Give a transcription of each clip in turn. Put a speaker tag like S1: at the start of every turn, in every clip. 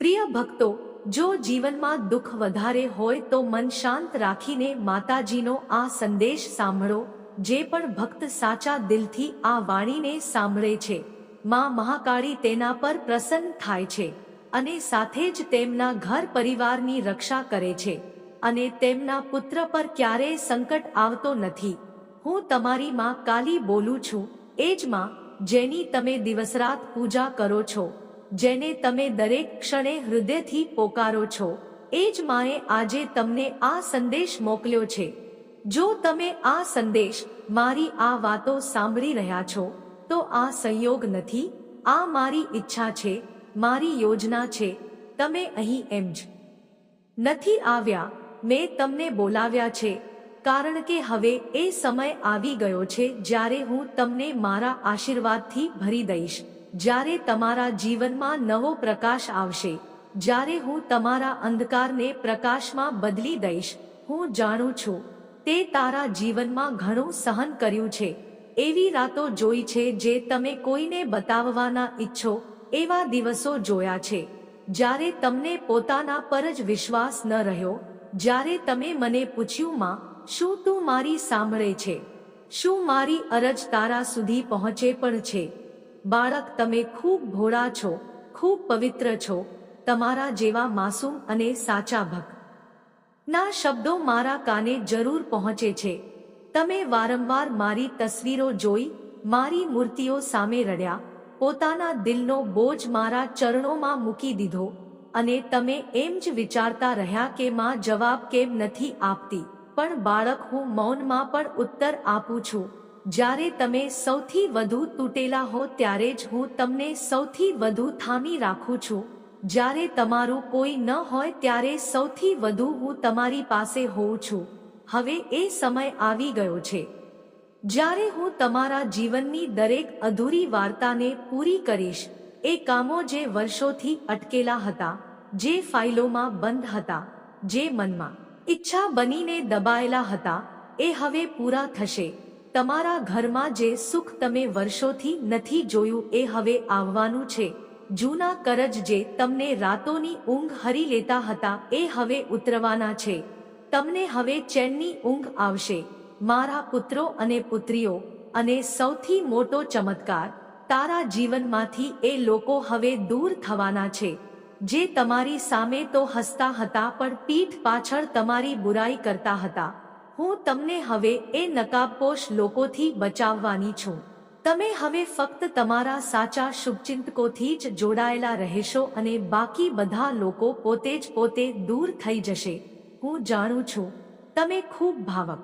S1: પ્રિય ભક્તો, જો જીવનમાં દુઃખ વધારે હોય તો મન શાંત રાખીને માતાજીનો આ સંદેશ સાંભળો, જે પણ ભક્ત સાચા દિલથી આ વાણીને સાંભળે છે. માં મહાકાળી તેના પર પ્રસન્ન થાય છે અને સાથે જ તેમના ઘર પરિવારની રક્ષા કરે છે અને તેમના પુત્ર પર ક્યારેય સંકટ આવતો નથી. હું તમારી માં કાલી બોલું છું, એ જ માં જેની તમે દિવસરાત પૂજા કરો છો. જેને તમે દરેક ક્ષણે હૃદયથી પોકારો છો. એ જ માએ આજે તમને આ સંદેશ મોકલ્યો છે. જો તમે આ સંદેશ મારી આ વાતો સાંભળી રહ્યા છો, તો આ સંયોગ નથી. આ મારી ઈચ્છા છે, મારી યોજના છે. તમે અહીં એમ જ નથી આવ્યા. મેં તમને બોલાવ્યા છે. કારણ કે હવે એ સમય આવી ગયો છે જ્યારે હું તમને મારા આશીર્વાદથી ભરી દઈશ. જ્યારે તમારા જીવનમાં નવો પ્રકાશ આવશે, જ્યારે હું તમારા અંધકારને પ્રકાશમાં બદલી દઈશ, હું જાણું છું, તે તારા જીવનમાં ઘણું સહન કર્યું છે. એવી રાતો જોઈ છે જે તમે કોઈને બતાવવાના ઈચ્છો, એવા દિવસો જોયા છે. જ્યારે તમને પોતાના પર જ વિશ્વાસ ન રહ્યો, જ્યારે તમે મને પૂછ્યું, માં, શું તું મારી સાંભળે છે? શું મારી અરજ તારા સુધી પહોંચે પણ છે? બાળક, તમે ખૂબ ભોળા છો, ખૂબ પવિત્ર છો, તમારા જેવા માસૂમ અને સાચા ભક્ત. ના શબ્દો મારા કાને જરૂર પહોંચે છે. તમે વારંવાર મારી તસવીરો જોઈ, મારી મૂર્તિઓ સામે રડ્યા, પોતાના દિલનો બોજ મારા ચરણોમાં મૂકી દીધો, અને તમે એમ જ વિચારતા રહ્યા કે માં જવાબ કેમ નથી આપતી. પણ બાળક, હું મૌનમાં પણ ઉત્તર આપું છું. જ્યારે તમે સૌથી વધુ તૂટેલા હો ત્યારે જ હું તમને સૌથી વધુ થામી રાખું છું. જ્યારે તમારું કોઈ ન હોય ત્યારે સૌથી વધુ હું તમારી પાસે હોઉં છું. હવે એ સમય આવી ગયો છે. જ્યારે હું તમારા જીવનની દરેક અધૂરી વાર્તાને પૂરી કરીશ, એ કામો જે વર્ષોથી અટકેલા હતા, જે ફાઇલોમાં બંધ હતા, જે મનમાં ઈચ્છા બનીને દબાયેલા હતા, એ હવે પૂરા થશે. તમારા ઘરમાં જે સુખ તમે વર્ષોથી નથી જોયું એ હવે આવવાનું છે. જૂના કરજ જે તમને રાતોની ઊંઘ હરી લેતા હતા એ હવે ઉતરવાના છે. તમને હવે ચેનની ઊંઘ આવશે. મારા પુત્રો અને પુત્રીઓ, અને સૌથી મોટો ચમત્કાર, તારા જીવનમાંથી એ લોકો હવે દૂર થવાના છે. જે તમારી સામે તો હસતા હતા પણ પીઠ પાછળ તમારી બુરાઈ કરતા હતા. હું તમને હવે એ નકાબપોશ લોકોથી બચાવવાની છું. તમે હવે ફક્ત તમારા સાચા શુભચિંતકોથી જ જોડાયેલા રહેશો અને બાકી બધા લોકો પોતે જ પોતે દૂર થઈ જશે. હું જાણું છું. તમે ખૂબ ભાવક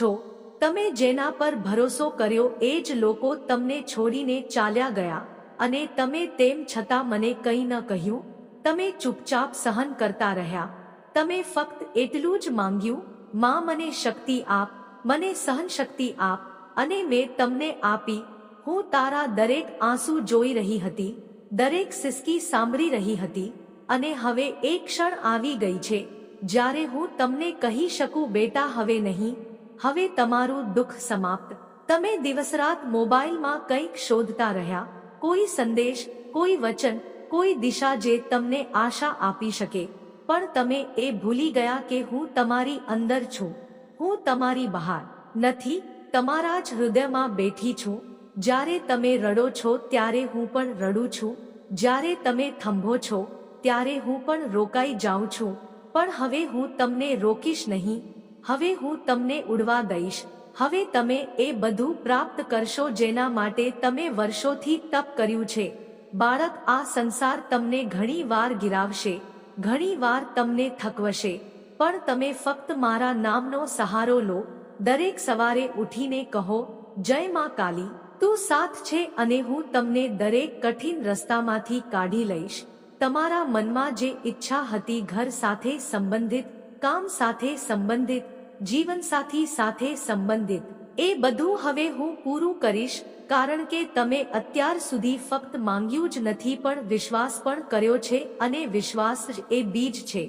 S1: છો. તમે જેના પર ભરોસો કર્યો એ જ લોકો તમને છોડીને ચાલ્યા ગયા. અને તમે તેમ છતાં મને કંઈ ન કહ્યું. તમે ચૂપચાપ સહન કરતા રહ્યા. તમે ફક્ત એટલું જ માંગ્યું માં મને શક્તિ આપ, મને સહન શક્તિ આપ, અને મેં તમને આપી, હું તારા દરેક આંસુ જોઈ રહી હતી, દરેક સિસકી સાંભળી રહી હતી, અને હવે એક ક્ષણ આવી ગઈ છે, જ્યારે હું તમને કહી શકું બેટા હવે નહીં, હવે તમારું દુઃખ સમાપ્ત. તમે દિવસરાત મોબાઈલમાં કંઈક શોધતા રહ્યા, કોઈ સંદેશ, કોઈ વચન, કોઈ દિશા જે તમને આશા આપી શકે. પણ તમે એ ભૂલી ગયા કે હું તમારી અંદર છું. હું તમારી બહાર નથી, તમારા જ હૃદયમાં બેઠી છું. જ્યારે તમે રડો છો, ત્યારે હું પણ રડું છું. જ્યારે તમે થંભો છો, ત્યારે હું પણ રોકાઈ જાઉં છું. પણ હવે હું તમને રોકીશ નહીં. હવે હું તમને ઉડવા દઈશ. હવે તમે એ બધું પ્રાપ્ત કરશો જેના માટે તમે વર્ષોથી તપ કર્યું છે. બાળક, આ સંસાર તમને ઘણી વાર ગિરાવશે. ઘણી વાર તમને થકવશે. પણ તમે ફક્ત મારા નામનો સહારો લો. દરેક સવારે ઉઠીને કહો, જય માં કાલી. તું સાથ છે અને હું તમને દરેક કઠિન રસ્તામાંથી કાઢી લઈશ. તમારા મનમાં જે ઈચ્છા હતી ઘર સાથે સંબંધિત, કામ સાથે સંબંધિત જીવનસાથી સાથે સંબંધિત, એ બધું હવે હું પૂરું કરીશ. કારણ કે તમે અત્યાર સુધી ફક્ત માંગ્યું જ નથી પણ વિશ્વાસ પણ કર્યો છે અને વિશ્વાસ જ એ બીજ છે,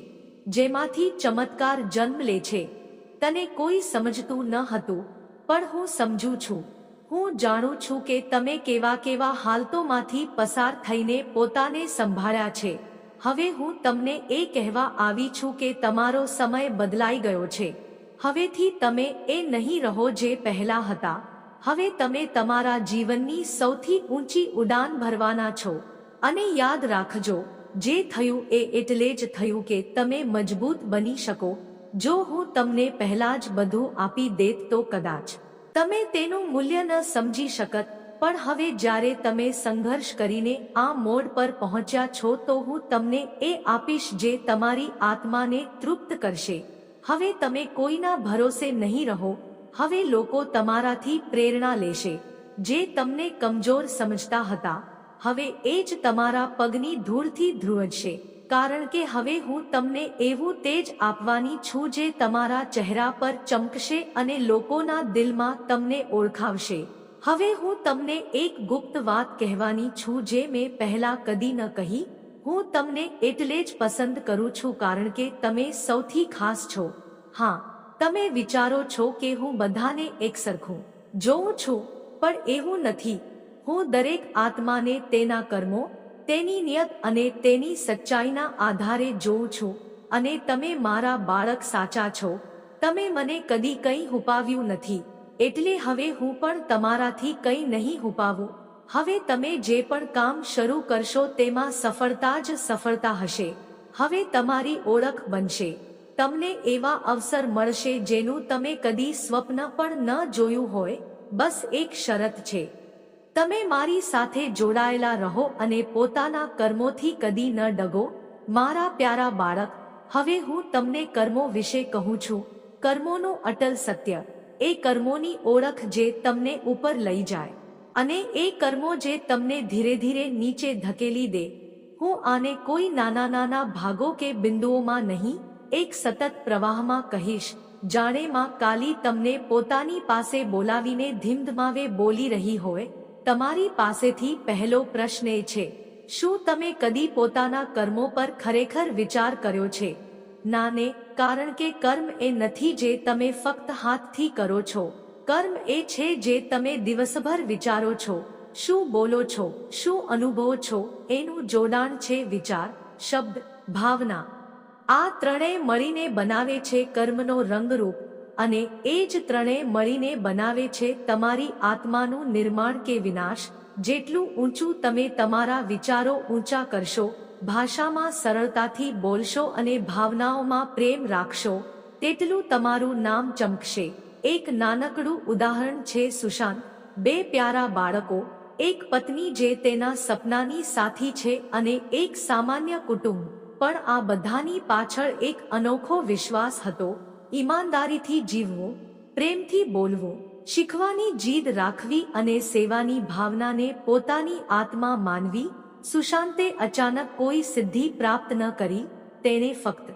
S1: જેમાંથી ચમત્કાર જન્મ લે છે. તને કોઈ સમજતું ન હતું, પણ હું સમજુ છું. હું જાણું છું કે તમે કેવા કેવા હાલતોમાંથી પસાર થઈને પોતાને સંભાળ્યા છે. હવે હું તમને એ કહેવા આવી છું કે તમારો સમય બદલાઈ ગયો છે. હવેથી તમે એ નહીં રહો જે પહેલા હતા. હવે તમે તમારા જીવનની સૌથી ઊંચી ઉડાન ભરવાના છો. અને યાદ રાખજો, જે થયું એ એટલે જ થયું કે તમે મજબૂત બની શકો. જો હું તમને પહેલા જ બધું આપી દેત તો કદાચ તમે તેનું મૂલ્ય ન સમજી શકત, પણ હવે જ્યારે તમે સંઘર્ષ કરીને આ મોડ પર પહોંચ્યા છો તો હું તમને એ આપીશ જે તમારી આત્માને તૃપ્ત કરશે. હવે તમે કોઈના ભરોસે નહીં રહો હવે લોકો તમારાથી પ્રેરણા લેશે, જે તમને કમજોર સમજતા હતા. હવે એ જ તમારા પગની ધૂળથી ધ્રુવજશે, કારણ કે હવે હું તમને એવું તેજ આપવાની છું જે તમારા ચહેરા પર ચમકશે અને લોકોના દિલમાં તમને ઓળખાવશે. હવે હું તમને એક ગુપ્ત વાત કહેવાની છું જે મેં પહેલા કદી ન કહી. હું તમને એટલે જ પસંદ કરું છું કારણ કે તમે સૌથી ખાસ છો. હા તમે વિચારો છો કે હું બધાને એકસરખું. જોઉં છું, પણ એવું નથી. હું દરેક આત્માને તેના કર્મો, તેની નિયત અને તેની સચ્ચાઈના આધારે જોઉં છું અને તમે મારા બાળક સાચા છો. તમે મને કદી કંઈ હુપાવ્યું નથી. એટલે હવે હું પણ તમારાથી કંઈ નહીં હુપાવું. હવે તમે જે પણ કામ શરૂ કરશો તેમાં સફળતા જ સફળતા હશે. હવે તમારી ઓળખ બનશે. તમને એવા અવસર મળશે જેનું તમે કદી સ્વપ્ન પણ ન જોયું હોય, બસ એક શરત છે. તમે મારી સાથે જોડાયેલા રહો અને પોતાના કર્મોથી કદી ન ડગો. મારા પ્યારા બાળક, હવે હું તમને કર્મો વિશે કહું છું. કર્મોનું અટલ સત્ય, એ કર્મોની ઓળખ જે તમને ઉપર લઈ જાય. અને એ કર્મો જે તમને ધીરે ધીરે નીચે ધકેલી દે. હું આને કોઈ નાના નાના ભાગો કે બિંદુઓમાં નહીં એક સતત પ્રવાહમાં કહીશ, જાણે માં કાલી તમને પોતાની પાસે બોલાવીને ધીમધમાવે બોલી રહી હોય, તમારી પાસેથી પહેલો પ્રશ્ન એ છે, શું તમે કદી પોતાના કર્મો પર ખરેખર વિચાર કર્યો છે? નાને, કારણ કે કર્મ એ નથી જે તમે ફક્ત હાથથી કરો છો, કર્મ એ છે જે તમે દિવસભર વિચારો છો, શું બોલો છો, શું અનુભવો છો, એનું જોડાણ છે વિચાર, શબ્દ, ભાવના. આ ત્રણેય મળીને બનાવે છે કર્મનો રંગરૂપ અને એ જ ત્રણેય મળીને બનાવે છે તમારી આત્માનું નિર્માણ કે વિનાશ, જેટલું ઊંચું તમે તમારા વિચારો ઊંચા કરશો, ભાષામાં સરળતાથી બોલશો અને ભાવનાઓમાં પ્રેમ રાખશો, તેટલું તમારું નામ ચમકશે. એક નાનકડું ઉદાહરણ છે સુશાંત, બે પ્યારા બાળકો, એક પત્ની જે તેના સપનાની સાથી છે અને એક સામાન્ય કુટુંબ. પણ આ બધાની પાછળ એક અનોખો વિશ્વાસ હતો. ઈમાનદારીથી જીવવું, પ્રેમથી બોલવું, શીખવાની જીદ રાખવી અને સેવાની ભાવનાને પોતાની આત્મા માનવી, સુશાંતે અચાનક કોઈ સિદ્ધિ પ્રાપ્ત ન કરી, તેણે ફક્ત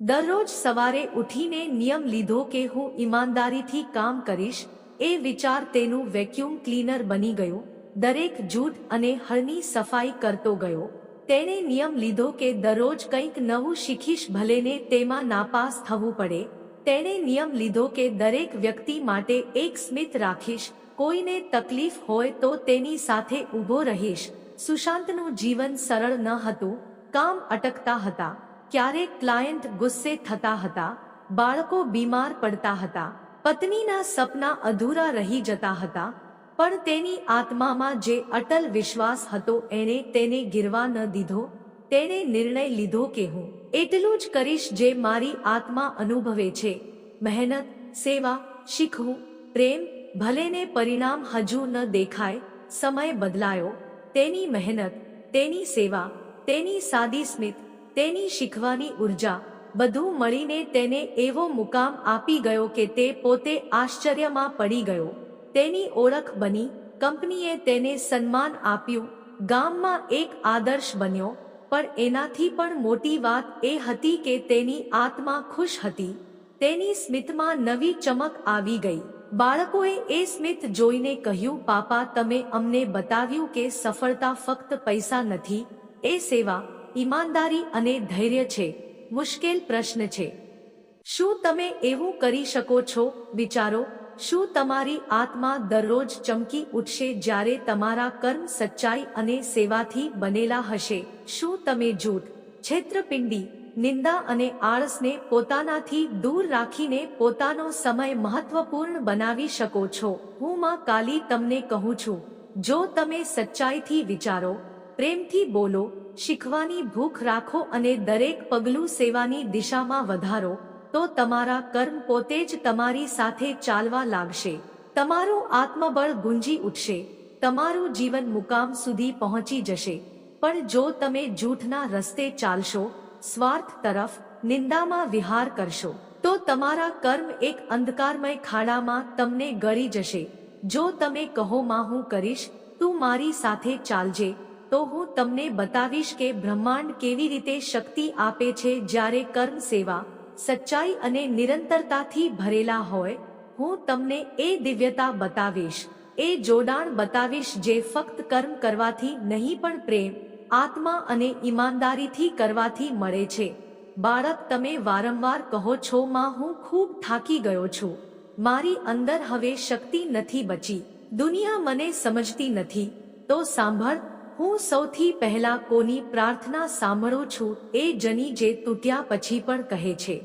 S1: દરરોજ સવારે ઉઠીને નિયમ લીધો કે હું ઈમાનદારીથી કામ કરીશ, એ વિચાર તેનું વેક્યુમ ક્લીનર બની ગયો, દરેક જૂઠ અને હળની સફાઈ કરતો ગયો. તેણે નિયમ લીધો કે દરરોજ કંઈક નવું શીખીશ ભલેને તેમાં નાપાસ થવું પડે. તેણે નિયમ લીધો કે દરેક વ્યક્તિ માટે એક સ્મિત રાખીશ, કોઈને તકલીફ હોય તો તેની સાથે ઊભો રહીશ. સુશાંતનું જીવન સરળ ન હતું, કામ અટકતા હતા, ક્યારેક ક્લાયન્ટ ગુસ્સે થતા હતા, બાળકો બીમાર પડતા હતા, પત્નીના સપના અધૂરા રહી જતા હતા પણ તેની આત્મામાં જે અટલ વિશ્વાસ હતો, એણે તેને ગીરવા ન દીધો, તેણે નિર્ણય લીધો કે હું એટલું જ કરીશ જે મારી આત્મા અનુભવે છે. મહેનત, સેવા, શીખવું, પ્રેમ, ભલેને પરિણામ હજુ ન દેખાય, સમય બદલાયો, તેની મહેનત, તેની સેવા, તેની સાદી સ્મિત, તેની શીખવાની ઊર્જા, બધું મળીને તેને એવો મુકામ આપી ગયો કે તે પોતે આશ્ચર્યમાં પડી ગયો. તેની ઓળખ બની. કંપનીએ તેને સન્માન આપ્યું. ગામમાં એક આદર્શ બન્યો, પણ એનાથી પણ મોટી વાત એ હતી કે તેની આત્મા ખુશ હતી. તેની સ્મિતમાં નવી ચમક આવી ગઈ. બાળકોએ એ સ્મિત જોઈને કહ્યું, પાપા, તમે અમને બતાવ્યું કે સફળતા ફક્ત પૈસા નથી. એ સેવા, ઈમાનદારી અને ધૈર્ય છે. મુશ્કેલ પ્રશ્ન છે. શું તમે એવું કરી શકો છો? વિચારો. શું તમારી આત્મા દરરોજ ચમકી ઉઠશે જ્યારે તમારા કર્મ સચ્ચાઈ અને સેવાથી બનેલા હશે? શું તમે જૂઠ, છેત્રપિંડી, નિંદા અને આળસને પોતાનાથી દૂર રાખીને પોતાનો સમય મહત્વપૂર્ણ બનાવી શકો છો? હું માં કાલી તમને કહું છું, જો તમે સચ્ચાઈથી વિચારો, પ્રેમથી બોલો, શીખવાની ભૂખ રાખો અને દરેક પગલું સેવાની દિશામાં વધારો તો તમારા કર્મ પોતે જ તમારી સાથે ચાલવા લાગશે. તમારું આત્મબળ ગુંજી ઉઠશે. તમારું જીવન મુકામ સુધી પહોંચી જશે. પણ જો તમે જૂઠના રસ્તે ચાલશો, સ્વાર્થ તરફ, નિંદામાં વિહાર કરશો, તો તમારા કર્મ એક અંધકારમય ખાડામાં તમને ગળી જશે. જો તમે કહો, માં, હું કરીશ, તું મારી સાથે ચાલજે, તો હું તમને બતાવીશ કે બ્રહ્માંડ કેવી રીતે શક્તિ આપે છે જ્યારે કર્મ સેવા સચ્ચાઈ અને નિરંતરતાથી ભરેલા હોય, હું તમને એ દિવ્યતા બતાવીશ, એ જોડાણ બતાવીશ જે ફક્ત કર્મ કરવાથી નહીં પણ પ્રેમ, આત્મા અને ઈમાનદારીથી કરવાથી મળે છે. બાળક, તમે વારંવાર કહો છો, માં, હું ખૂબ થાકી ગયો છું. મારી અંદર હવે શક્તિ નથી બચી. દુનિયા મને સમજતી નથી. તો સાંભળ હું સૌથી પહેલા કોની પ્રાર્થના સાંભળું છું એ જની જે તૂટ્યા પછી પણ કહે છે,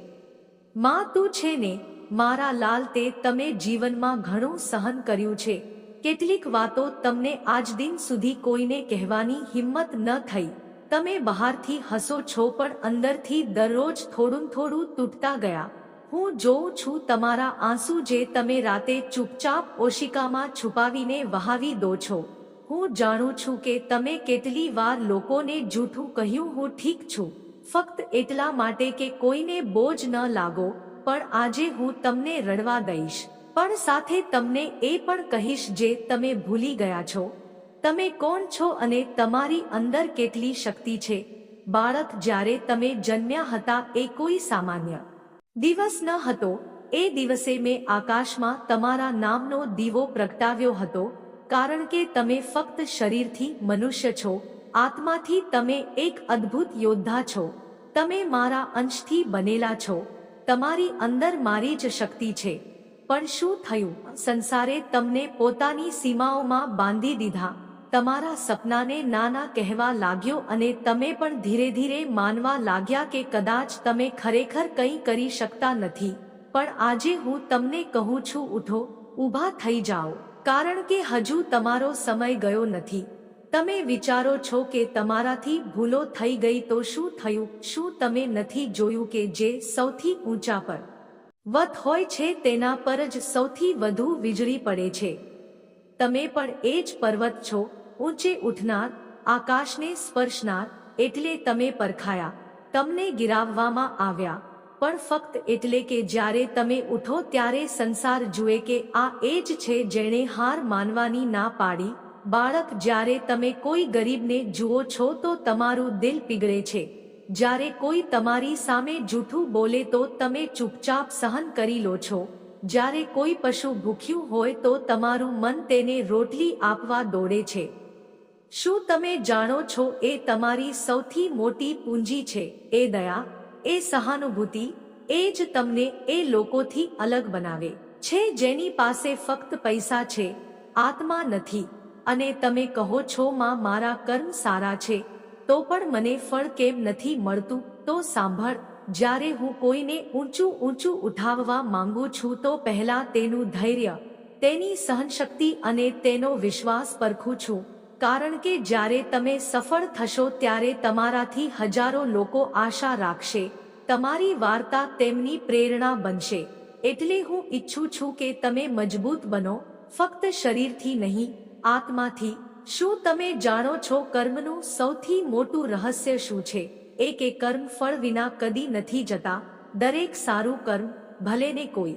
S1: માં તું છે ને, મારા લાલ તે તમે જીવનમાં ઘણું સહન કર્યું છે. કેટલીક વાતો તમને આજ દિન સુધી કોઈને કહેવાની હિંમત ન થઈ. તમે બહારથી હસો છો પણ અંદરથી દરરોજ થોડું થોડું તૂટતા ગયા. હું જોઉં છું તમારા આંસુ જે તમે રાતે ચૂપચાપ ઓશિકામાં છુપાવીને વહાવી દો છો. હું જાણું છું કે તમે કેટલી વાર લોકોને જૂઠું કહ્યું, હું ઠીક છું. ફક્ત એટલા માટે કે કોઈને બોજ ન લાગો, પણ આજે હું તમને રડવા દઈશ. પણ સાથે તમને એ પણ કહીશ જે તમે ભૂલી ગયા છો. તમે કોણ છો અને તમારી અંદર કેટલી શક્તિ છે? બાળક, જ્યારે તમે જન્મ્યા હતા એ કોઈ સામાન્ય દિવસ ન હતો. એ દિવસે મેં આકાશમાં તમારા નામનો દીવો પ્રગટાવ્યો હતો. કારણ કે તમે ફક્ત શરીરથી મનુષ્ય છો, આત્માથી તમે એક અદ્ભુત યોદ્ધા છો. તમે મારા અંશથી બનેલા છો. તમારી અંદર મારી જ શક્તિ છે. પણ શું થયું? સંસારે તમને પોતાની સીમાઓમાં બાંધી દીધા. તમારા સપનાને નાના કહેવા લાગ્યો અને તમે પણ ધીરે ધીરે માનવા લાગ્યા કે કદાચ તમે ખરેખર કંઈ કરી શકતા નથી. પણ આજે હું તમને કહું છું, ઉઠો, ઊભા થઈ જાઓ. કારણ કે હજુ તમારો સમય ગયો નથી. તમે વિચારો છો કે તમારાથી ભૂલો થઈ ગઈ તો શું થયું? શું તમે નથી જોયું કે જે સૌથી ઊંચા પર વત હોય છે તેના પર જ સૌથી વધુ વીજળી પડે છે? તમે પણ એ જ પર્વત છો, ઊંચે ઉઠનાર, આકાશને સ્પર્શનાર, એટલે તમે પરખાયા. તમને ગિરાવવામાં આવ્યા. પણ ફક્ત એટલે કે જ્યારે તમે ઉઠો ત્યારે સંસાર જુએ કે આ એ જ છે જેણે હાર માનવાની ના પાડી. બાળક, જ્યારે તમે કોઈ ગરીબને જુઓ છો તો તમારું દિલ પીગળે છે. જ્યારે કોઈ તમારી સામે જૂઠું બોલે તો તમે ચૂપચાપ સહન કરી લો છો. જ્યારે કોઈ પશુ ભૂખ્યું હોય તો તમારું મન તેને રોટલી આપવા દોડે છે. શું તમે જાણો છો એ તમારી સૌથી મોટી પૂંજી છે? એ દયા. એ સહાનુભૂતિ એ જ તમને એ લોકોથી અલગ બનાવે છે, જેની પાસે ફક્ત પૈસા છે, આત્મા નથી. અને તમે કહો છો, માં, મારા કર્મ સારા છે, તો પણ મને ફળ કેમ નથી મળતું? તો સાંભળ, જ્યારે હું કોઈને ઊંચું ઊંચું ઉઠાવવા માંગુ છું, તો પહેલા તેનું ધૈર્ય, તેની સહનશક્તિ અને તેનો વિશ્વાસ પરખું છું. કારણ કે જ્યારે તમે સફળ થશો ત્યારે તમારાથી હજારો લોકો આશા રાખશે. તમારી વાર્તા તેમની પ્રેરણા બનશે. એટલે હું ઈચ્છું છું કે તમે મજબૂત બનો. ફક્ત શરીરથી નહીં, આત્માથી. શું તમે જાણો છો કર્મનું સૌથી મોટું રહસ્ય શું છે? એ કર્મ ફળ વિના કદી નથી જતા. દરેક સારું કર્મ, ભલે ને કોઈ.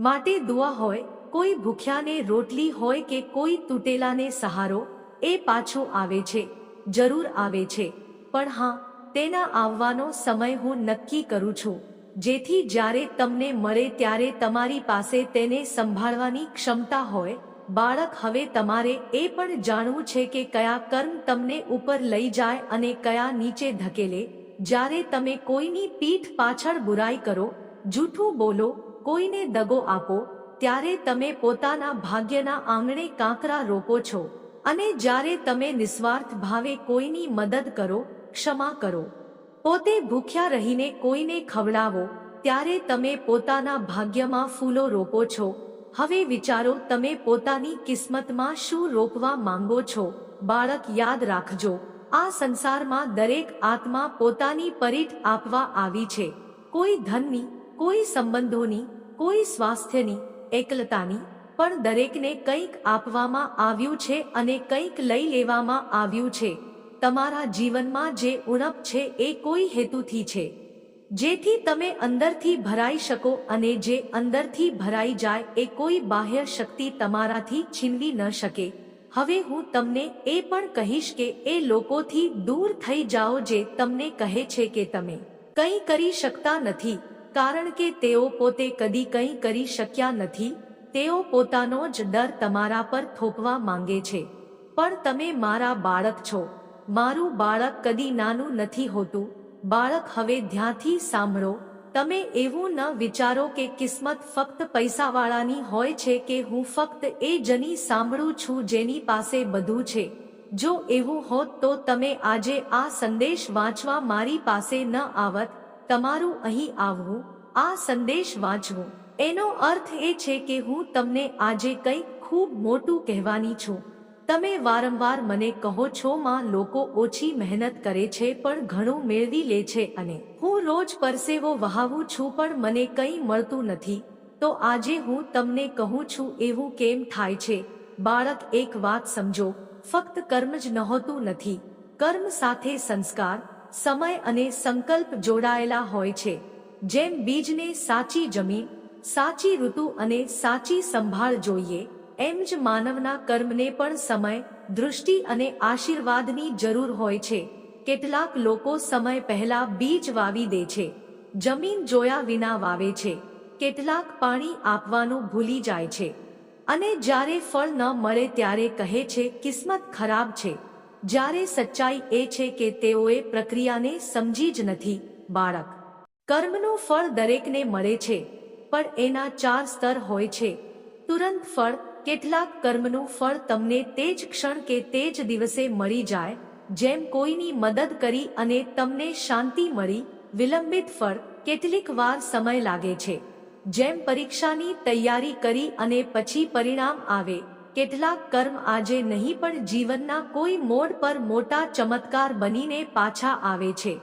S1: માટે દુઆ હોય, કોઈ ભૂખ્યાને રોટલી હોય કે કોઈ તૂટેલાને સહારો એ પાછો આવે છે, જરૂર આવે છે. પણ હા, તેના આવવાનો સમય હું નક્કી કરું છું. જેથી જ્યારે તમને મળે ત્યારે તમારી પાસે તેને સંભાળવાની ક્ષમતા હોય. બાળક, હવે તમારે એ પણ જાણવું છે કે કયા કર્મ તમને ઉપર લઈ જાય અને કયા નીચે ધકેલે. જ્યારે તમે કોઈની પીઠ પાછળ બુરાઈ કરો, જૂઠું બોલો, કોઈને દગો આપો, ત્યારે તમે પોતાના ભાગ્યના આંગણે કાંકરા રોપો છો. અને જ્યારે તમે નિસ્વાર્થ ભાવે કોઈની મદદ કરો, ક્ષમા કરો. પોતે ભૂખ્યા રહીને કોઈને ખવડાવો, ત્યારે તમે પોતાના ભાગ્યમાં ફૂલો રોપો છો. હવે વિચારો, તમે પોતાની કિસ્મતમાં શું રોપવા માંગો છો? બાળક, યાદ રાખજો. આ સંસારમાં દરેક આત્મા પોતાની પરીટ આપવા આવી છે. કોઈ ધનની, કોઈ સંબંધોની, કોઈ સ્વાસ્થ્યની, એકલતાની પણ દરેકને કંઈક આપવામાં આવ્યું છે અને કંઈક લઈ લેવામાં આવ્યું છે. તમારા જીવનમાં જે ઉણપ છે એ કોઈ હેતુથી છે. જેથી તમે અંદરથી ભરાઈ શકો અને જે અંદરથી ભરાઈ જાય એ કોઈ બાહ્ય શક્તિ તમારાથી છીનવી ન શકે. હવે હું તમને એ પણ કહીશ કે એ લોકોથી દૂર થઈ જાઓ જે તમને કહે છે કે તમે કંઈ કરી શકતા નથી. કારણ કે તેઓ પોતે કદી કંઈ કરી શક્યા નથી. તેઓ પોતાનો જ ડર તમારા પર થોપવા માંગે છે. પણ તમે મારા બાળક છો. મારું બાળક કદી નાનું નથી હોતું. બાળક હવે ધ્યાંથી સાંભળો. તમે એવું ન વિચારો કે કિસ્મત ફક્ત પૈસાવાળાની હોય છે કે હું ફક્ત એ જની સાંભળું છું જેની પાસે બધું છે. જો એવું હોત તો તમે આજે આ સંદેશ વાંચવા મારી પાસે ન આવત. તમારું અહીં આવવું, આ સંદેશ વાંચવું. એનો અર્થ એ છે કે હું તમને આજે કંઈક ખૂબ મોટું કહેવાની છું. તમે વારંવાર મને કહો છો, માં, લોકો ઓછી મહેનત કરે છે, પણ ઘણું મેળવી લે છે અને હું રોજ પરસેવો વહાવું છું, પણ મને કંઈ મળતું નથી. તો આજે હું તમને કહું છું, એવું કેમ થાય છે? બાળક, એક વાત સમજો. ફક્ત કર્મ જ નહોતું નથી. કર્મ સાથે સંસ્કાર, સમય અને સંકલ્પ જોડાયેલા હોય છે. જેમ બીજને સાચી જમીન સાચી ઋતુ અને સાચી સંભાળ જોઈએ. એમ જ માનવના કર્મને પણ સમય, દૃષ્ટિ અને આશીર્વાદની જરૂર હોય છે. કેટલાક લોકો સમય પહેલા બીજ વાવી દે છે. જમીન જોયા વિના વાવે છે. કેટલાક પાણી આપવાનું ભૂલી જાય છે. અને જ્યારે ફળ ન મળે ત્યારે કહે છે, કિસ્મત ખરાબ છે. જ્યારે સચ્ચાઈ એ છે કે તેઓએ પ્રક્રિયાને સમજી જ નથી, બાળક. કર્મનું ફળ દરેકને મળે છે. પણ એના ચાર સ્તર હોય છે. તુરંત ફળ, કેટલાક કર્મનું ફળ તમને તે જ ક્ષણ કે તે જ દિવસે મળી જાય, જેમ કોઈની મદદ કરી અને તમને શાંતિ મળી, વિલંબિત ફળ, કેટલીક વાર સમય લાગે છે. જેમ પરીક્ષાની તૈયારી કરી અને પછી પરિણામ આવે, કેટલાક કર્મ આજે નહીં પણ જીવનના કોઈ મોડ પર મોટા ચમત્કાર બનીને પાછા આવે છે.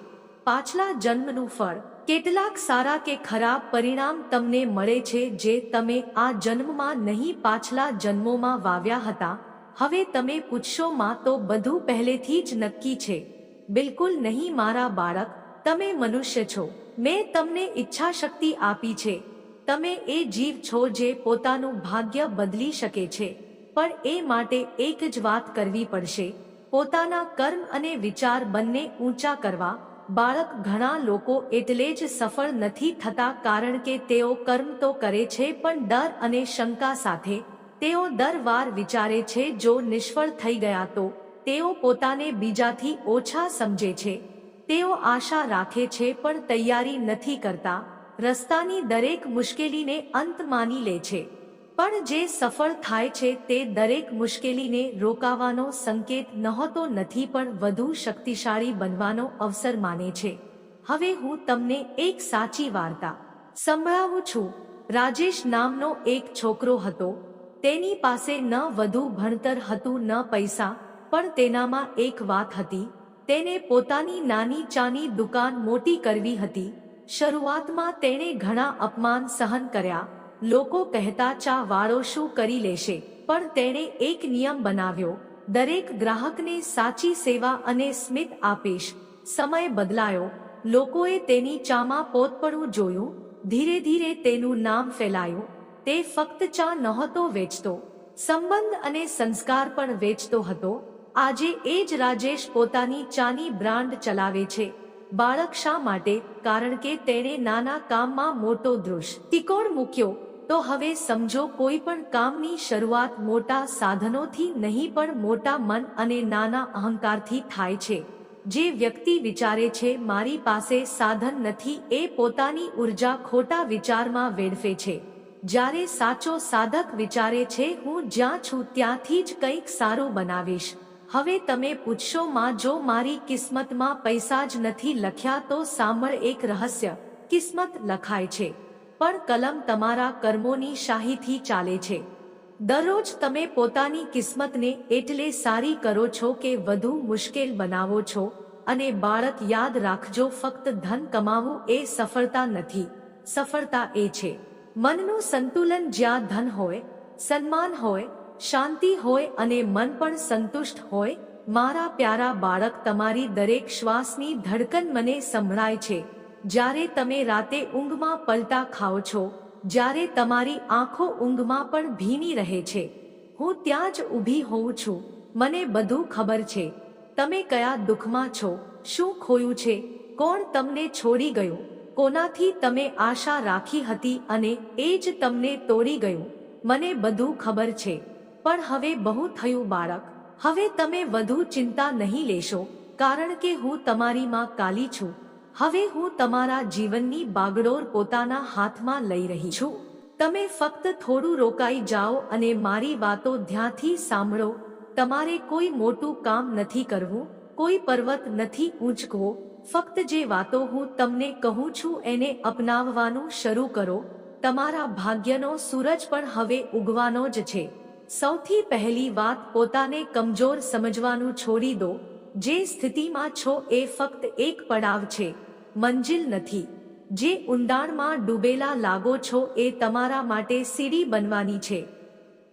S1: પાછલા જન્મનું ફળ કેટલાક સારા કે ખરાબ પરિણામ તમને મળે છે જે તમે આ જન્મમાં નહીં પાછલા જન્મોમાં વાવ્યા હતા. હવે તમે પૂછશો, માં તો બધું પહેલેથી જ નક્કી છે. બિલકુલ નહીં, મારા બાળક. તમે મનુષ્ય છો. મેં તમને ઈચ્છા શક્તિ આપી છે. તમે એ જીવ છો જે પોતાનું ભાગ્ય બદલી શકે છે. પણ એ માટે એક જ વાત કરવી પડશે. પોતાના કર્મ અને વિચાર બંને ઊંચા કરવા. બાળક ઘણા લોકો એટલે જ સફળ નથી થતા કારણ કે તેઓ કર્મ તો કરે છે પણ ડર અને શંકા સાથે. તેઓ દર વાર વિચારે છે જો નિષ્ફળ થઈ ગયા તો તેઓ પોતાને બીજાથી ઓછા સમજે છે. તેઓ આશા રાખે છે પણ તૈયારી નથી કરતા. રસ્તાની દરેક મુશ્કેલીને અંત માની લે છે. પણ જે સફળ થાય છે તે દરેક મુશ્કેલીને રોકાવાનો સંકેત નહોતો, નથી પણ વધુ શક્તિશાળી બનવાનો અવસર માને છે. હવે હું તમને એક સાચી વાર્તા સંભળાવું છું. રાજેશ નામનો એક છોકરો હતો. તેની પાસે ન વધુ ભણતર હતું, ન પૈસા, પણ તેનામાં એક વાત હતી. તેને પોતાની નાની ચાની દુકાન મોટી કરવી હતી. શરૂઆતમાં તેણે ઘણા અપમાન સહન કર્યા. લોકો કહેતા ચા વાળો શું કરી લેશે? પણ તેણે એક નિયમ બનાવ્યો. દરેક ગ્રાહકને સાચી સેવા અને સ્મિત આપીશ. સમય બદલાયો. લોકોએ તેની ચામાં પોતપણું જોયું. ધીરે ધીરે તેનું નામ ફેલાયું. તે ફક્ત ચા નહોતો વેચતો. સંબંધ અને સંસ્કાર પણ વેચતો હતો. આજે એ જ રાજેશ પોતાની ચાની બ્રાન્ડ ચલાવે છે. બાળક શા માટે? કારણ કે તેણે નાના કામમાં મોટો દૃષ્ટિકોણ મૂક્યો. તો હવે સમજો કોઈ પણ કામની શરૂઆત મોટા સાધનોથી નહીં પણ મોટા મન અને નાના અહંકારથી થાય છે. જે વ્યક્તિ વિચારે છે, મારી પાસે સાધન નથી, એ પોતાની ઊર્જા ખોટા વિચારમાં વેડફે છે. જ્યારે સાચો સાધક વિચારે છે, હું જ્યાં છું ત્યાંથી જ કંઈક સારું બનાવીશ. હવે તમે પૂછશો, માં, જો મારી કિસ્મતમાં પૈસા જ નથી લખ્યા, તો સાંભળ એક રહસ્ય. કિસ્મત લખાય છે. પણ કલમ તમારા કર્મોની શાહીથી ચાલે છે. દરરોજ તમે પોતાની કિસ્મતને એટલે સારી કરો છો કે વધુ મુશ્કેલ બનાવો છો, અને બાળક યાદ રાખજો ફક્ત ધન કમાવું એ સફળતા નથી. સફળતા એ છે. મનનું સંતુલન જ્યાં ધન હોય, સન્માન હોય, શાંતિ હોય અને મન પણ સંતુષ્ટ હોય, મારા પ્યારા બાળક તમારી દરેક શ્વાસની ધડકન મને સંભળાય છે. જ્યારે તમે રાતે ઊંઘમાં પલટા ખાઓ છો, જ્યારે તમારી આંખો ઊંઘમાં પણ ભીની રહે છે. હું ત્યાં જ ઊભી હોઉં છું. મને બધું ખબર છે. તમે કયા દુઃખમાં છો? શું ખોયું છે? કોણ તમને છોડી ગયું? કોનાથી તમે આશા રાખી હતી અને એ જ તમને તોડી ગયું? મને બધું ખબર છે. પણ હવે બહુ થયું બાળક. હવે તમે વધુ ચિંતા નહીં લેશો, કારણ કે હું તમારી માં કાલી છું. હવે હું તમારા જીવનની બાગડોર પોતાના હાથમાં લઈ રહી છું. તમે ફક્ત થોડું રોકાઈ જાઓ અને મારી વાતો ધ્યાનથી સાંભળો. તમારે કોઈ મોટું કામ નથી કરવું, કોઈ પર્વત નથી ઊંચકવો. ફક્ત જે વાતો હું તમને કહું છું એને અપનાવવાનું શરૂ કરો. તમારા ભાગ્યનો સૂરજ પણ હવે ઉગવાનો જ છે. સૌથી પહેલી વાત પોતાને કમજોર સમજવાનું છોડી દો. જે સ્થિતિમાં છો એ ફક્ત એક પડાવ છે, મંજિલ નથી. જે ઊંડાણમાં ડૂબેલા લાગો છો એ તમારા માટે સીડી બનવાની છે.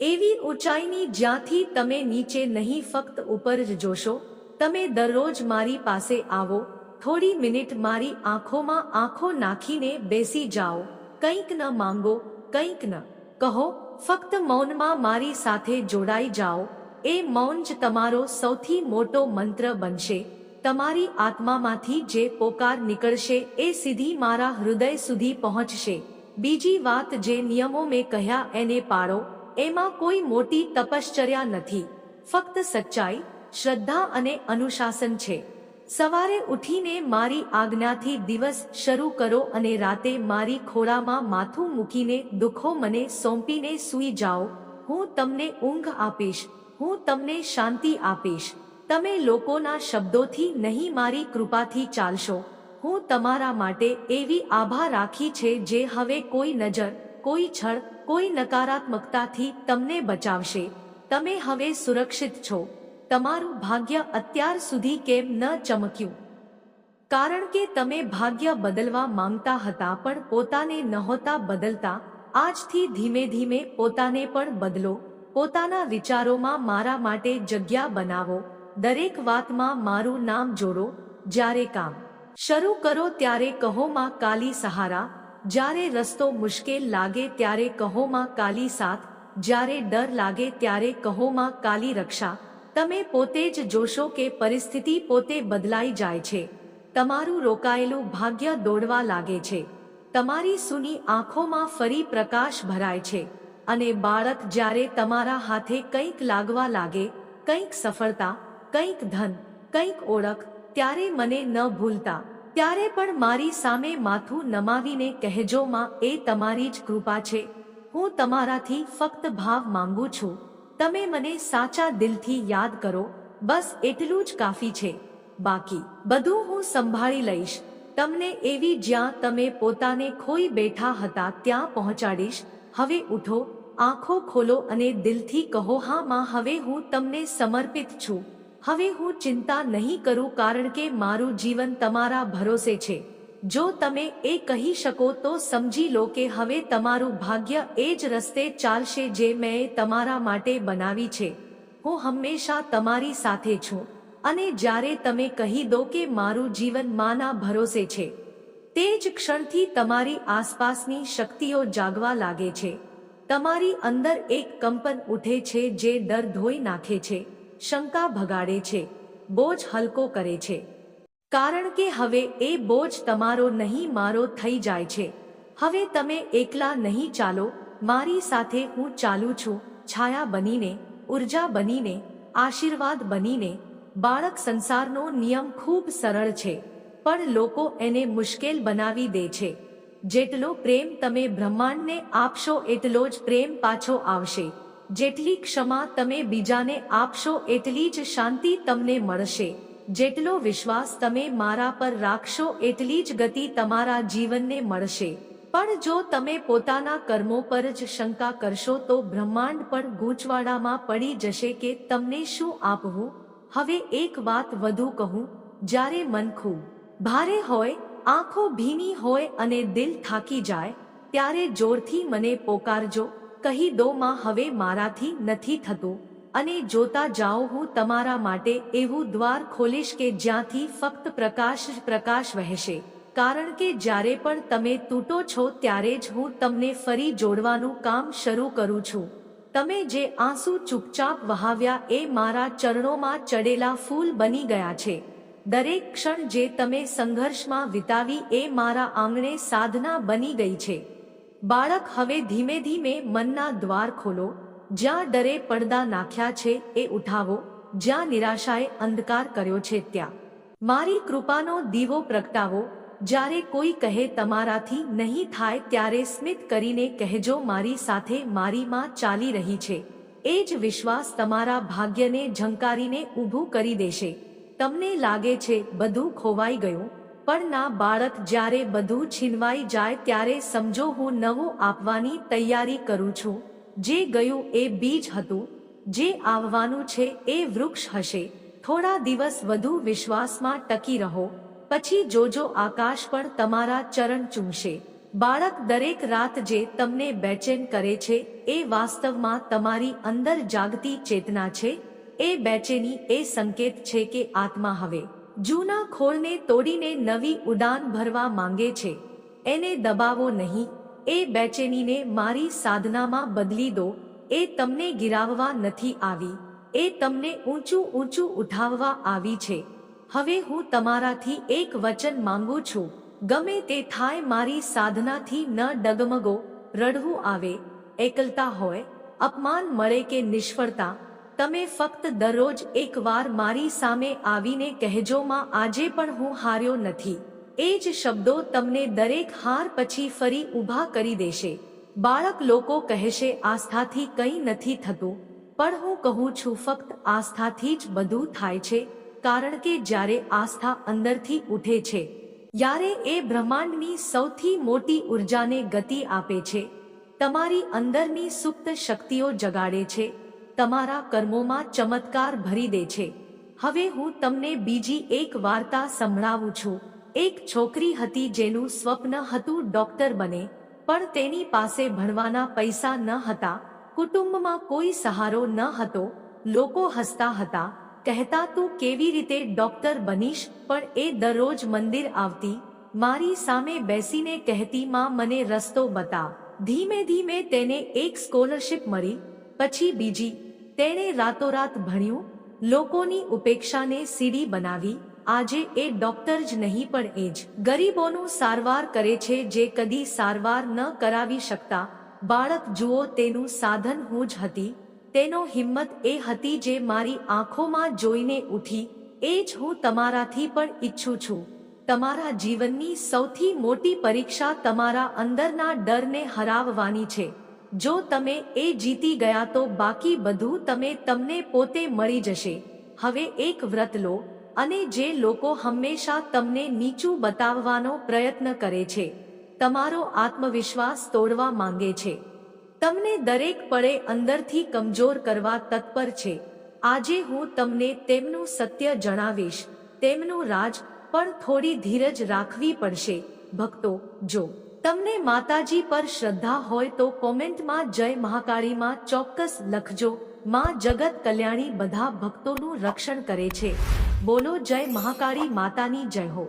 S1: એવી ઊંચાઈની જ્યાંથી તમે નીચે નહીં ફક્ત ઉપર જ જોશો, તમે દરરોજ મારી પાસે આવો, થોડી મિનિટ મારી આંખોમાં આંખો નાખીને બેસી જાઓ, કંઈક ન માંગો, કંઈક ન. કહો, ફક્ત મૌનમાં મારી સાથે જોડાઈ જાઓ એ મૌન જ તમારો સૌથી મોટો મંત્ર બનશે. તમારી આત્મામાંથી જે પોકાર નીકળશે એ સીધી મારા હૃદય સુધી પહોંચશે. બીજી વાત જે નિયમો મેં કહ્યા એને પાળો, એમાં કોઈ મોટી તપશ્ચર્યા નથી. ફક્ત સચ્ચાઈ, શ્રદ્ધા અને અનુશાસન છે. સવારે ઉઠીને મારી આજ્ઞાથી દિવસ શરૂ કરો અને રાતે મારી ખોળામાં માથું મૂકીને દુઃખો મને સોંપીને સૂઈ જાઓ. હું તમને ઊંઘ આપીશ. હું તમને શાંતિ આપીશ. તમે લોકોના શબ્દોથી નહીં મારી કૃપાથી ચાલશો. હું તમારા માટે એવી આભા રાખી છે જે હવે કોઈ નજર, કોઈ છળ કોઈ નકારાત્મકતાથી તમને બચાવશે. તમે હવે સુરક્ષિત છો. તમારું ભાગ્ય અત્યાર સુધી કેમ ન ચમક્યું? કારણ કે તમે ભાગ્ય બદલવા માંગતા હતા પણ પોતાને નહોતા બદલતા. આજથી ધીમે ધીમે પોતાને પણ બદલો. પોતાના વિચારોમાં મારા માટે જગ્યા બનાવો. દરેક વાતમાં મારું નામ જોડો, જ્યારે કામ શરૂ કરો ત્યારે કહો માં કાલી સહારા. જ્યારે રસ્તો મુશ્કેલ લાગે ત્યારે કહો માં કાલી સાથ. જ્યારે ડર લાગે ત્યારે કહો માં કાલી રક્ષા. તમે પોતે જ જોશો કે પરિસ્થિતિ પોતે બદલાઈ જાય છે. તમારું રોકાયેલું ભાગ્ય દોડવા લાગે છે. તમારી સૂની આંખોમાં ફરી પ્રકાશ ભરાય છે. અને બાળક જ્યારે તમારા હાથે કંઈક લાગવા લાગે, કંઈક સફળતા, કંઈક ધન, કંઈક ઓળખ, ત્યારે મને ન ભૂલતા. ત્યારે પણ મારી સામે માથું નમાવીને કહેજો, માં, એ તમારી જ કૃપા છે. હું તમારાથી ફક્ત ભાવ માંગુ છું. તમે મને સાચા દિલથી યાદ કરો. બસ એટલું જ કાફી છે. બાકી બધું હું સંભાળી લઈશ. તમને એવી જ્યાં તમે પોતાને ખોઈ બેઠા હતા ત્યાં પહોંચાડીશ. હવે ઉઠો, આંખો ખોલો અને દિલથી કહો, હા, માં, હવે હું તમને સમર્પિત છું. હવે હું ચિંતા નહીં કરું કારણ કે મારું જીવન તમારા ભરોસે છે. જો તમે એ કહી શકો તો સમજી લો કે હવે તમારું ભાગ્ય એ જ રસ્તે ચાલશે જે મેં તમારા માટે બનાવી છે. હું હંમેશા તમારી સાથે છું. અને જ્યારે તમે કહી દો કે મારું જીવન માના ભરોસે છે તે જ ક્ષણથી તમારી આસપાસની શક્તિઓ જાગવા લાગે છે. તમારી અંદર એક કંપન ઉઠે છે જે ડર ધોઈ નાખે છે, શંકા ભગાડે છે, બોજ હલકો કરે છે. કારણ કે હવે એ બોજ તમારો નહીં મારો થઈ જાય છે. હવે તમે એકલા નહીં ચાલો, મારી સાથે હું ચાલું છું, છાયા બનીને, ઊર્જા બનીને, આશીર્વાદ બનીને, બાળક સંસારનો નિયમ ખૂબ સરળ છે. પણ લોકો એને મુશ્કેલ બનાવી દે છે. જેટલો પ્રેમ તમે બ્રહ્માંડને આપશો એટલો જ પ્રેમ પાછો આવશે. જેટલી ક્ષમા તમે બીજાને આપશો એટલી જ શાંતિ તમને મળશે. જેટલો વિશ્વાસ તમે મારા પર રાખશો એટલી જ ગતિ તમારા જીવનને મળશે. પણ જો તમે પોતાના કર્મો પર જ શંકા કરશો તો બ્રહ્માંડ પણ ગૂંચવાડામાં પડી જશે કે તમને શું આપવું? હવે એક વાત વધુ કહું, જ્યારે મન ખૂબ ભારે હોય, આંખો ભીની હોય અને દિલ થાકી જાય, ત્યારે જોરથી મને પોકારજો, કહી દો માં હવે મારાથી નથી થતું, અને જોતા જાઓ હું તમારા માટે એવું દ્વાર ખોલીશ કે જ્યાંથી ફક્ત પ્રકાશ પ્રકાશ વહેશે, કારણ કે જ્યારે પણ તમે તૂટો છો ત્યારે જ હું તમને ફરી જોડવાનું કામ શરૂ કરું છું. તમે જે આંસુ ચૂપચાપ વહાવ્યા એ મારા ચરણોમાં ચડેલા ફૂલ બની ગયા છે. દરેક ક્ષણ જે તમે સંઘર્ષમાં વિતાવી એ મારા આંગણે સાધના બની ગઈ છે. બાળક હવે ધીમે ધીમે મનના દ્વાર ખોલો, જ્યાં ડરે પડદા નાખ્યા છે એ ઉઠાવો, જ્યાં નિરાશાએ અંધકાર કર્યો છે ત્યાં. મારી કૃપાનો દીવો પ્રગટાવો, જ્યારે કોઈ કહે તમારાથી નહીં થાય ત્યારે સ્મિત કરીને કહેજો મારી સાથે મારી માં ચાલી રહી છે. એ જ વિશ્વાસ તમારા ભાગ્યને ઝંકારીને ઊભું કરી દેશે. તમને લાગે છે બધું ખોવાઈ ગયું, પણ ના બાળક જ્યારે બધું છીનવાઈ જાય ત્યારે સમજો હું નવું આપવાની તૈયારી કરું છું, જે ગયું એ બીજ હતું, જે આવવાનું છે એ વૃક્ષ હશે, થોડા દિવસ વધુ વિશ્વાસમાં ટકી રહો, પછી જોજો આકાશ પણ તમારા ચરણ ચૂમશે, બાળક દરેક રાત જે તમને બેચેન કરે છે એ વાસ્તવમાં તમારી અંદર જાગતી ચેતના છે એ બેચેની એ સંકેત છે કે આત્મા હવે જૂના ખોળને તોડીને નવી ઉડાન ભરવા માંગે છે. એને દબાવો નહીં. એ બેચેનીને મારી સાધનામાં બદલી દો. એ તમને ગિરાવવા નથી આવી. એ તમને ઊંચું ઊંચું ઉઠાવવા આવી છે. હવે હું તમારાથી એક વચન માંગુ છું. ગમે તે થાય મારી સાધનાથી ન ડગમગો. રડવું આવે. એકલતા હોય. અપમાન મળે કે નિષ્ફળતા. તમે ફક્ત દરરોજ એકવાર મારી સામે આવીને કહેજો, માં, આજે પણ હું હાર્યો નથી. એ જ શબ્દો તમને દરેક હાર પછી ફરી ઊભા કરી દેશે. બાળક લોકો કહેશે, આસ્થાથી કંઈ નથી થતું. પણ હું કહું છું, ફક્ત આસ્થાથી જ બધું થાય છે, કારણ કે જ્યારે આસ્થા અંદરથી ઉઠે છે, ત્યારે એ બ્રહ્માંડની સૌથી મોટી ઉર્જાને ગતિ આપે છે. તમારી અંદરની સુપ્ત શક્તિઓ જગાડે છે. તમારા કર્મોમાં ચમત્કાર ભરી દે છે. હવે હું તમને બીજી એક વાર્તા સંભળાવું છું. એક છોકરી હતી જેનું સ્વપ્ન હતું ડોક્ટર બને, પણ તેની પાસે ભણવાના પૈસા ન હતા, કુટુંબમાં કોઈ સહારો ન હતો, લોકો હસતા હતા, કહેતા, તું કેવી રીતે ડોક્ટર બનીશ, પણ એ દરરોજ મંદિર આવતી, મારી સામે બેસીને કહેતી, માં, મને રસ્તો બતાવ ધીમે ધીમે તેને એક સ્કોલરશિપ મળી, પછી બીજી તેણે રાતોરાત ભણ્યું, લોકોની ઉપેક્ષાને સીડી બનાવી, આજે એ ડોક્ટર જ નહીં પણ એ જ ગરીબોનું સારવાર કરે છે જે કદી સારવાર ન કરાવી શકતા. બાળક જુઓ, તેનું સાધન હું જ હતી, તેનો હિંમત એ હતી જે મારી આંખોમાં જોઈને ઉઠી, એ જ હું તમારાથી પણ ઈચ્છું છું. તમારા જીવનની સૌથી મોટી પરીક્ષા તમારા અંદરના ડરને હરાવવાની છે. જો તમે એ જીતી ગયા તો બાકી બધું તમે તમને પોતે મળી જશે. હવે એક વ્રત લો અને જે લોકો હંમેશા તમને નીચું બતાવવાનો પ્રયત્ન કરે છે, તમારો આત્મવિશ્વાસ તોડવા માંગે છે. તમને દરેક પળે અંદરથી કમજોર કરવા તત્પર છે. આજે હું તમને તેમનું સત્ય જણાવીશ, તેમનું રાજ પણ થોડી ધીરજ રાખવી પડશે. ભક્તો, જો તમને માતાજી પર શ્રદ્ધા હોય તો કોમેન્ટમાં જય મહાકાળીમાં ચોક્કસ લખજો. માં જગત કલ્યાણી બધા ભક્તોનું રક્ષણ કરે છે. બોલો જય મહાકાળી માતાની જય હો.